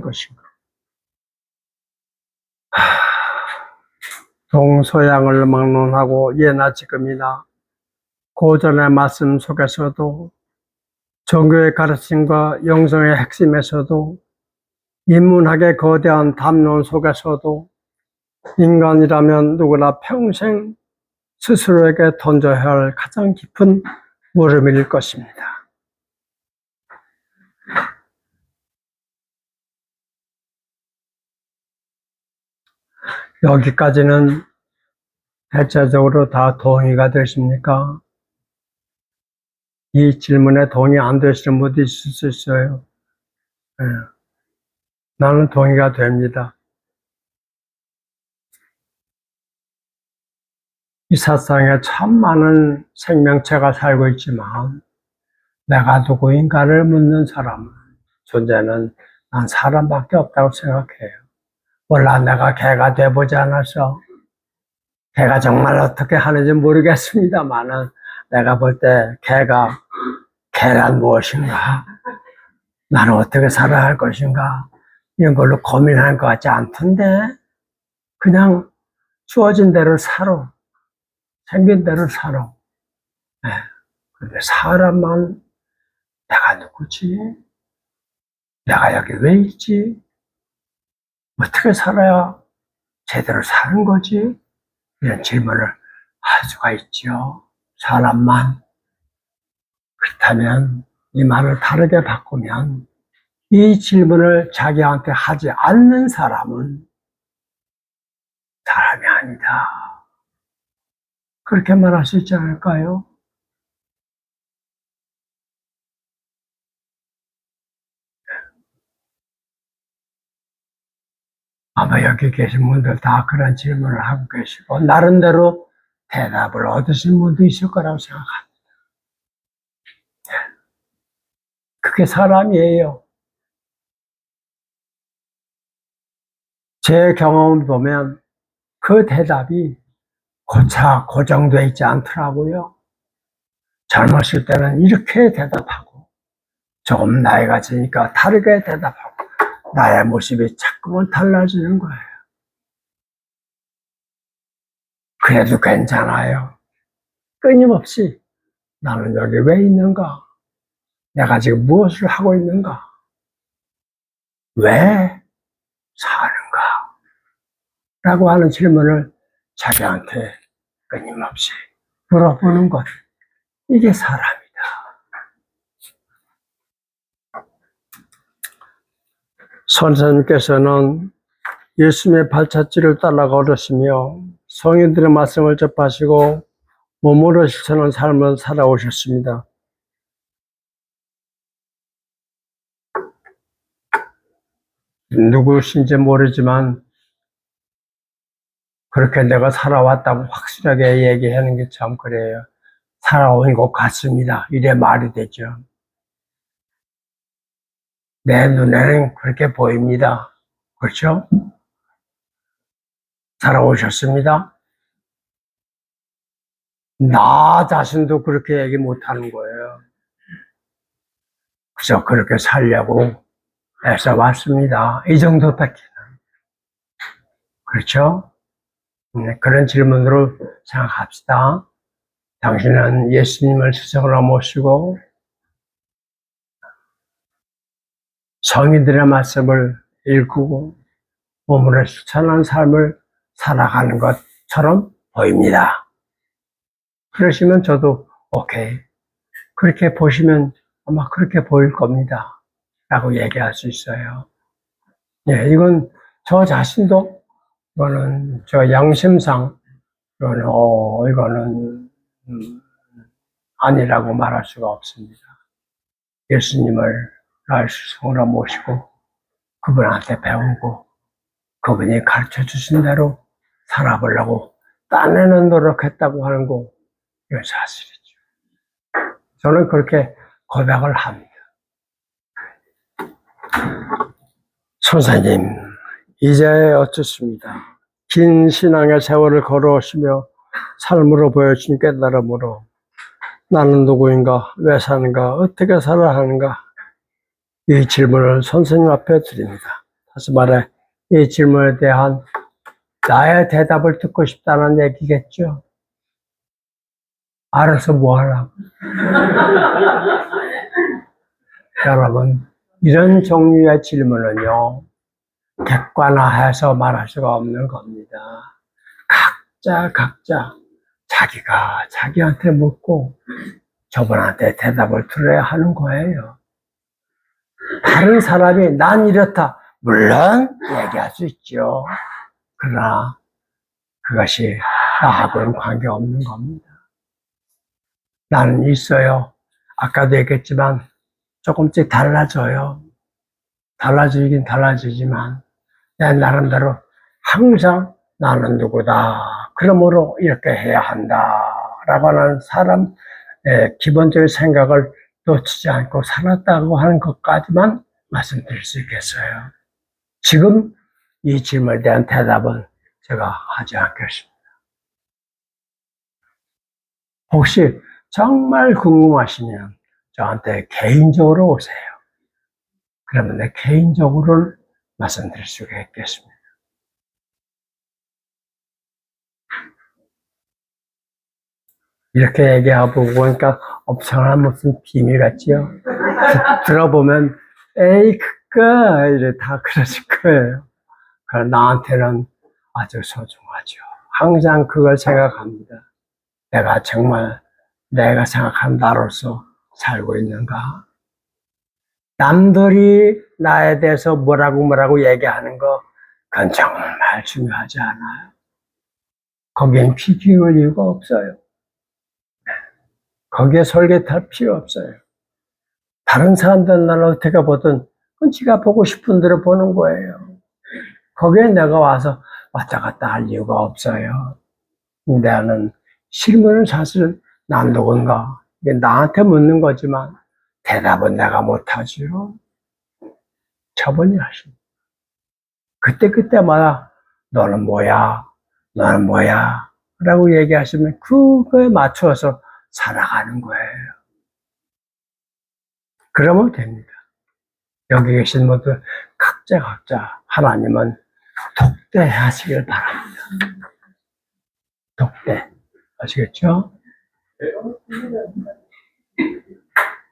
것인가? 하, 동서양을 막론하고 예나 지금이나 고전의 말씀 속에서도 종교의 가르침과 영성의 핵심에서도 인문학의 거대한 담론 속에서도 인간이라면 누구나 평생 스스로에게 던져야 할 가장 깊은 물음일 것입니다. 여기까지는 대체적으로 다 동의가 되십니까? 이 질문에 동의 안 되시는 분도 있을 수 있어요. 예. 나는 동의가 됩니다. 이 세상에 참 많은 생명체가 살고 있지만 내가 누구인가를 묻는 사람 존재는 난 사람밖에 없다고 생각해요. 몰라 내가 개가 돼보지 않았어. 개가 정말 어떻게 하는지 모르겠습니다만은 내가 볼 때 개가 개란 무엇인가? 나는 어떻게 살아야 할 것인가? 이런 걸로 고민하는 것 같지 않던데 그냥 주어진 대로 살아. 생긴 대로 살아. 예. 근데 사람만 내가 누구지? 내가 여기 왜 있지? 어떻게 살아야 제대로 사는 거지? 이런 질문을 할 수가 있죠. 사람만. 그렇다면 이 말을 다르게 바꾸면 이 질문을 자기한테 하지 않는 사람은 사람이 아니다. 그렇게 말할 수 있지 않을까요? 아마 여기 계신 분들 다 그런 질문을 하고 계시고, 나름대로 대답을 얻으신 분도 있을 거라고 생각합니다. 그게 사람이에요. 제 경험을 보면 그 대답이 고차 고정되어 있지 않더라고요. 젊었을 때는 이렇게 대답하고, 조금 나이가 드니까 다르게 대답하고, 나의 모습이 자꾸만 달라지는 거예요. 그래도 괜찮아요. 끊임없이 나는 여기 왜 있는가? 내가 지금 무엇을 하고 있는가? 왜 사는가? 라고 하는 질문을 자기한테 끊임없이 물어보는 것. 이게 사람이다. 선생님께서는 예수님의 발자취를 따라 걸으시며 성인들의 말씀을 접하시고 몸으로 실천한 삶을 살아오셨습니다. 누구신지 모르지만 그렇게 내가 살아왔다고 확실하게 얘기하는 게 참 그래요. 살아온 것 같습니다. 이래 말이 되죠. 내 눈에는 그렇게 보입니다. 그렇죠? 살아오셨습니다. 나 자신도 그렇게 얘기 못 하는 거예요. 그저 그렇게 살려고 애써 왔습니다. 이 정도밖에는. 그렇죠? 네, 그런 질문으로 생각합시다. 당신은 예수님을 스승으로 모시고 성인들의 말씀을 읽고 몸으로 실천한 삶을 살아가는 것처럼 보입니다. 그러시면 저도 오케이. 그렇게 보시면 아마 그렇게 보일 겁니다. 라고 얘기할 수 있어요. 예, 이건 저 자신도 이거는 저 양심상 이거는 어 이거는 음, 아니라고 말할 수가 없습니다. 예수님을 나의 스승으로 모시고 그분한테 배우고 그분이 가르쳐 주신 대로 살아보려고 딴에는 노력했다고 하는 거 이건 사실이죠. 저는 그렇게 고백을 합니다. 선생님, 이제 어쩌습니다. 긴 신앙의 세월을 걸어오시며 삶으로 보여준 깨달음으로 나는 누구인가, 왜 사는가, 어떻게 살아야 하는가 이 질문을 선생님 앞에 드립니다. 다시 말해, 이 질문에 대한 나의 대답을 듣고 싶다는 얘기겠죠. 알아서 뭐 하려고. 여러분, 이런 종류의 질문은요, 객관화해서 말할 수가 없는 겁니다. 각자, 각자, 자기가 자기한테 묻고 저분한테 대답을 들어야 하는 거예요. 다른 사람이 난 이렇다. 물론 얘기할 수 있죠. 그러나 그것이 나하고는 관계없는 겁니다. 나는 있어요. 아까도 얘기했지만 조금씩 달라져요. 달라지긴 달라지지만 내 나름대로 항상 나는 누구다. 그러므로 이렇게 해야 한다. 라고 하는 사람의 기본적인 생각을 놓치지 않고 살았다고 하는 것까지만 말씀드릴 수 있겠어요. 지금 이 질문에 대한 대답은 제가 하지 않겠습니다. 혹시 정말 궁금하시면 저한테 개인적으로 오세요. 그러면 내 개인적으로 말씀드릴 수가 있겠습니다. 이렇게 얘기하고 보니까 엄청난 무슨 비밀 같지요? 드- 들어보면, 에이, 그거, 이래 다 그러실 거예요. 그러나 나한테는 아주 소중하죠. 항상 그걸 생각합니다. 내가 정말 내가 생각한 나로서 살고 있는가? 남들이 나에 대해서 뭐라고 뭐라고 얘기하는 거, 그건 정말 중요하지 않아요. 거기엔 피 기울 이유가 없어요. 거기에 설계탈 필요 없어요. 다른 사람들 나를 어떻게 보든 지가 보고 싶은 대로 보는 거예요. 거기에 내가 와서 왔다 갔다 할 이유가 없어요. 나는 질문은 사실 난 누군가 이게 나한테 묻는 거지만 대답은 내가 못하지요. 저분이 하십니다. 그때그때마다 너는 뭐야? 너는 뭐야? 라고 얘기하시면 그거에 맞춰서 살아가는 거예요. 그러면 됩니다. 여기 계신 분들 각자 각자 하나님은 독대하시길 바랍니다. 독대. 아시겠죠?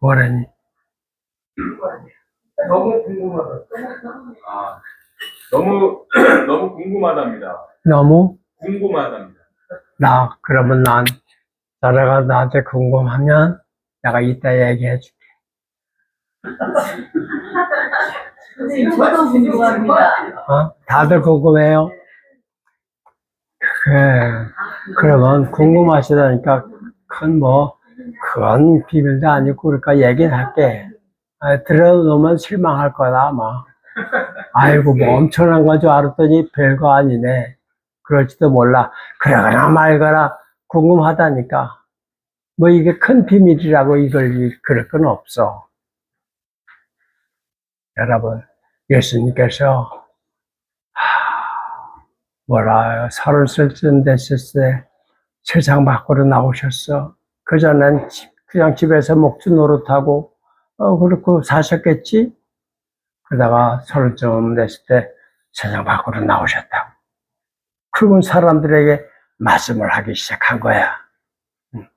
뭐라니? 너무 궁금하다. 아, 너무 너무 궁금하답니다. 너무 궁금하답니다. 나 그러면 난 나라가 나한테 궁금하면 내가 이따 얘기해 줄게. 선생님, 저도 궁금합니다. 어? 다들 궁금해요? 그래. 그러면 궁금하시다니까 큰 뭐, 그건 비밀도 아니고 그러니까 얘기는 할게. 아, 들어놓으면 실망할 거다, 아마. 아이고, 뭐 엄청난 건 줄 알았더니 별거 아니네. 그럴지도 몰라. 그러거나 말거나 궁금하다니까. 뭐 이게 큰 비밀이라고 이걸, 그럴 건 없어. 여러분, 예수님께서 뭐라 서른 살쯤 됐을 때 세상 밖으로 나오셨어. 그 전엔 집- 그냥 집에서 목주 노릇하고 어 그렇고 사셨겠지. 그러다가 서른쯤 됐을 때 세상 밖으로 나오셨다고. 그러면 사람들에게 말씀을 하기 시작한 거야. 음.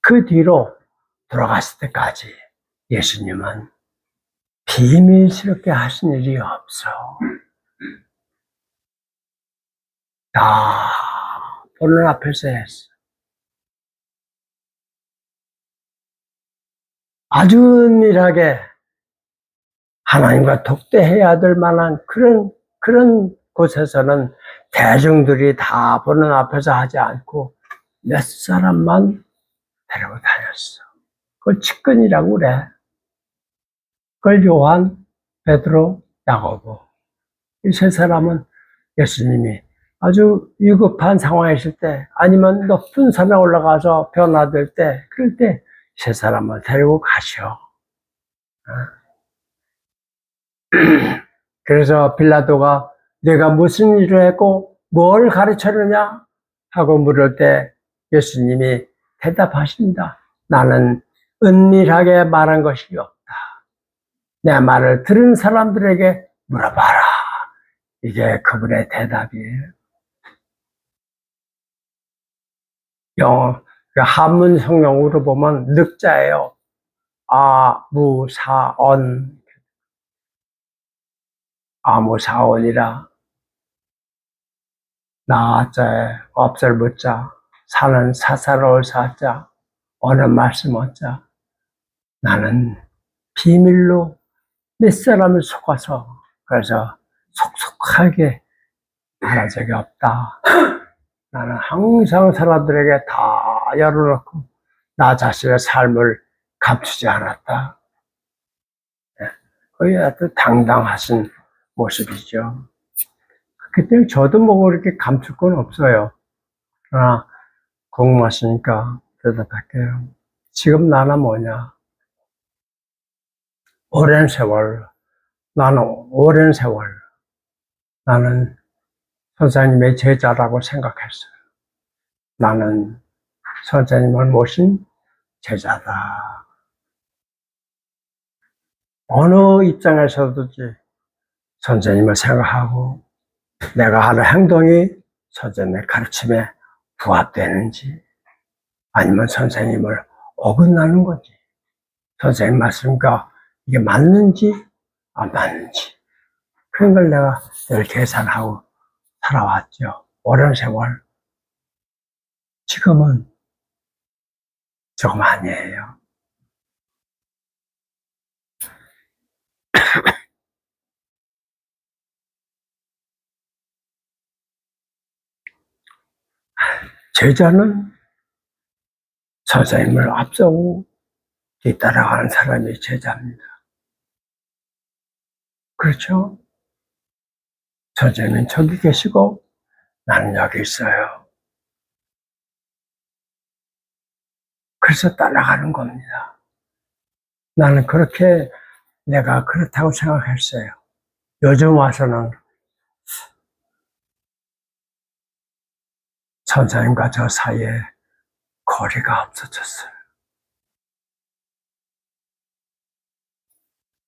그 뒤로 돌아갔을 때까지 예수님은 비밀스럽게 하신 일이 없어. 다 보는 앞에서 했어. 아주 은밀하게 하나님과 독대해야 될 만한 그런, 그런 곳에서는 대중들이 다 보는 앞에서 하지 않고 몇 사람만 데리고 다녔어. 그걸 측근이라고 그래. 그걸 요한, 베드로, 야고보. 이 세 사람은 예수님이 아주 위급한 상황에 있을 때, 아니면 높은 산에 올라가서 변화될 때, 그럴 때 세 사람을 데리고 가셔. 어? 그래서 빌라도가 내가 무슨 일을 했고 뭘 가르쳤느냐 하고 물을 때 예수님이 대답하십니다. 나는 은밀하게 말한 것이 없다. 내 말을 들은 사람들에게 물어봐라. 이게 그분의 대답이에요. 영어, 그 한문 성경으로 보면 늑자예요. 아, 무, 사, 언. 아무사원이라. 나자에 없을 묻자. 사는 사사로울 사자. 어느 말씀 어자. 나는 비밀로 몇 사람을 속아서 그래서 속속하게 말한 적이 없다. 나는 항상 사람들에게 다 열어놓고 나 자신의 삶을 감추지 않았다. 예, 그게 아주 당당하신 모습이죠. 그때 저도 뭐 그렇게 감출 건 없어요. 그러나 궁금하시니까 대답할게요. 지금 나는 뭐냐? 오랜 세월, 나는 오랜 세월, 나는 선생님의 제자라고 생각했어요. 나는 선생님을 모신 제자다. 어느 입장에서든지 선생님을 생각하고 내가 하는 행동이 선생님의 가르침에 부합되는지 아니면 선생님을 어긋나는 건지 선생님 말씀과 이게 맞는지 안 맞는지 그런 걸 내가 늘 계산하고 살아왔죠. 오랜 세월. 지금은 조금 아니에요. 제자는 선생님을 앞서고 뒤따라가는 사람이 제자입니다. 그렇죠? 선생님은 저기 계시고 나는 여기 있어요. 그래서 따라가는 겁니다. 나는 그렇게 내가 그렇다고 생각했어요. 요즘 와서는 선생님과 저 사이에 거리가 없어졌어요.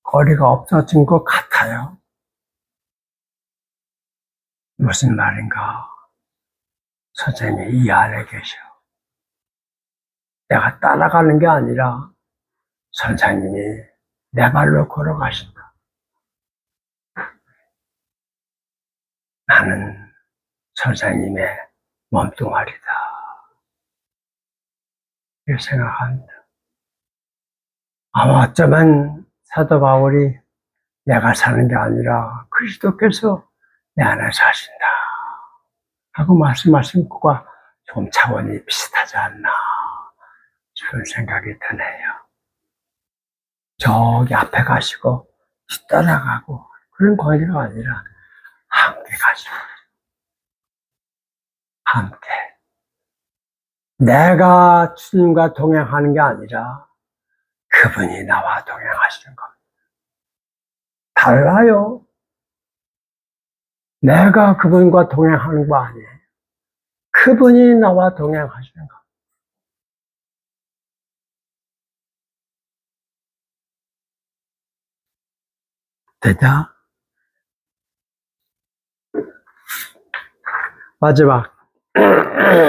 거리가 없어진 것 같아요. 무슨 말인가? 선생님이 이 안에 계셔. 내가 따라가는 게 아니라 선생님이 내 발로 걸어가신다. 나는 선생님의 몸뚱아리다. 이렇게 생각합니다. 아마 어쩌면 사도 바울이 내가 사는 게 아니라 그리스도께서 내 안에 사신다. 하고 말씀하신 것과 좀 차원이 비슷하지 않나. 그런 생각이 드네요. 저기 앞에 가시고 뒤따라가고 그런 관계가 아니라 함께 가시고 함께 내가 주님과 동행하는 게 아니라 그분이 나와 동행하시는 겁니다. 달라요. 내가 그분과 동행하는 거 아니에요. 그분이 나와 동행하시는 거. 되냐? 마지막. ¡Gracias!